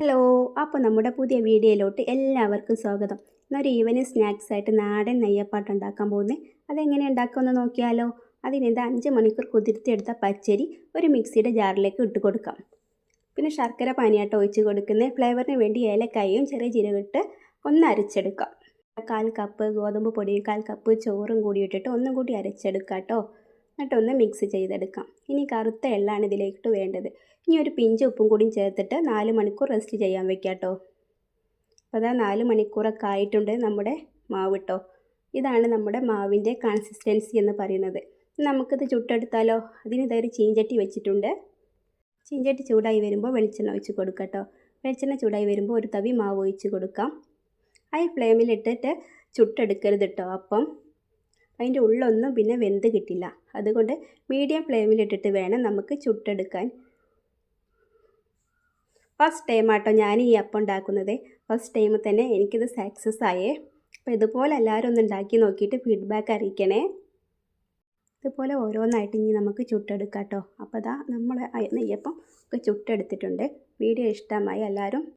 Hello അപ്പോൾ നമ്മുടെ പുതിയ വീഡിയോയിലോട്ട് എല്ലാവർക്കും സ്വാഗതം. ഇന്നൊരു ഈവനിങ് സ്നാക്സ് ആയിട്ട് നാടൻ നെയ്യപ്പാട്ട് ഉണ്ടാക്കാൻ പോകുന്നത് അതെങ്ങനെ ഉണ്ടാക്കുമെന്ന് നോക്കിയാലോ? അതിനെന്താ അഞ്ച് മണിക്കൂർ കുതിർത്തിയെടുത്ത പച്ചരി ഒരു മിക്സിയുടെ ജാറിലേക്ക് ഇട്ട് കൊടുക്കാം. പിന്നെ ശർക്കര പാനിയായിട്ട് ഒഴിച്ച് കൊടുക്കുന്ന. ഫ്ലേവറിന് വേണ്ടി ഏലക്കായും ചെറിയ ജീരകം ഇട്ട് ഒന്ന് അരച്ചെടുക്കാം. കാൽ കപ്പ് ഗോതമ്പ് പൊടിയും കാൽ കപ്പ് ചോറും കൂടി ഇട്ടിട്ട് ഒന്നും കൂടി അരച്ചെടുക്കാം കേട്ടോ എന്നിട്ടൊന്ന് മിക്സ് ചെയ്തെടുക്കാം. ഇനി കറുത്ത എള്ളാണ് ഇതിലേക്ക് വേണ്ടത്. ഇനി ഒരു പിഞ്ച് ഉപ്പും കൂടിയും ചേർത്തിട്ട് നാല് മണിക്കൂർ റെസ്റ്റ് ചെയ്യാൻ വെക്കാം കേട്ടോ അപ്പോൾ അതാ നാല് മണിക്കൂറൊക്കെ ആയിട്ടുണ്ട് നമ്മുടെ മാവ് കേട്ടോ ഇതാണ് നമ്മുടെ മാവിന്റെ കൺസിസ്റ്റൻസി എന്ന് പറയുന്നത്. നമുക്കിത് ചുട്ടെടുത്താലോ? അതിന് ഇതൊരു ചീഞ്ചട്ടി വെച്ചിട്ടുണ്ട്. ചീഞ്ചട്ടി ചൂടായി വരുമ്പോൾ വെളിച്ചെണ്ണ ഒഴിച്ച് കൊടുക്കാം കേട്ടോ വെളിച്ചെണ്ണ ചൂടായി വരുമ്പോൾ ഒരു തവി മാവ് ഒഴിച്ച് കൊടുക്കാം. ഹൈ ഫ്ലെയിമിലിട്ടിട്ട് ചുട്ടെടുക്കരുത് കേട്ടോ അപ്പം. അതിന്റെ ഉള്ളൊന്നും പിന്നെ വെന്ത് കിട്ടില്ല. അതുകൊണ്ട് മീഡിയം ഫ്ലെയിമിലിട്ടിട്ട് വേണം നമുക്ക് ചുട്ടെടുക്കാൻ. ഫസ്റ്റ് ടൈം ആട്ടോ ഞാൻ ഈ അപ്പം ഉണ്ടാക്കുന്നത്. ഫസ്റ്റ് ടൈം തന്നെ എനിക്കിത് സക്സസ് ആയേ. അപ്പോൾ ഇതുപോലെ എല്ലാവരും ഒന്ന് ഉണ്ടാക്കി നോക്കിയിട്ട് ഫീഡ്ബാക്ക് അറിയിക്കണേ. ഇതുപോലെ ഓരോന്നായിട്ട് ഇനി നമുക്ക് ചുട്ടെടുക്കാം കേട്ടോ അപ്പോൾ അതാ നമ്മൾ നെയ്യപ്പം ഒക്കെ ചുട്ടെടുത്തിട്ടുണ്ട്. വീഡിയോ ഇഷ്ടമായി എല്ലാവരും